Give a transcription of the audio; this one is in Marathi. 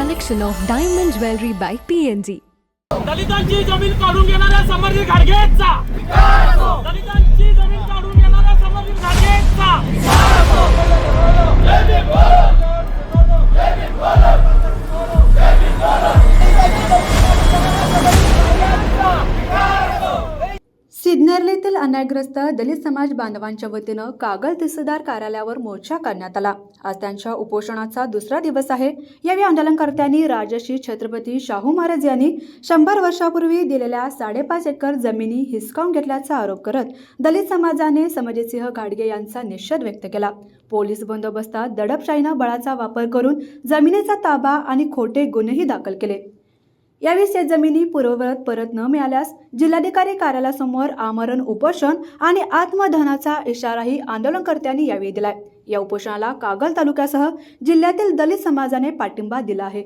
Collection of diamond jewellery by PNG दलितांची जमीन काढून घेणाऱ्या समर्थ खारगेचा सिग्नर्लीतील अन्यायग्रस्त दलित समाज बांधवांच्या वतीनं कागल तहसीलदार कार्यालयावर मोर्चा करण्यात आला. आज त्यांच्या उपोषणाचा दुसरा दिवस आहे. यावेळी आंदोलनकर्त्यांनी राजश्री छत्रपती शाहू महाराज यांनी शंभर वर्षापूर्वी दिलेल्या साडेपाच एकर जमिनी हिसकावून घेतल्याचा आरोप करत दलित समाजाने समजसिंह घाडगे यांचा निषेध व्यक्त केला. पोलीस बंदोबस्तात दडपशाहीनं बळाचा वापर करून जमिनीचा ताबा आणि खोटे गुन्हेही दाखल केले. यावेळी शेतजमिनी पूर्ववत परत न मिळाल्यास जिल्हाधिकारी कार्यालयासमोर आमरण उपोषण आणि आत्मदहनाचा इशाराही आंदोलनकर्त्यांनी यावेळी दिलाय. या उपोषणाला कागल तालुक्यासह जिल्ह्यातील दलित समाजाने पाठिंबा दिला आहे.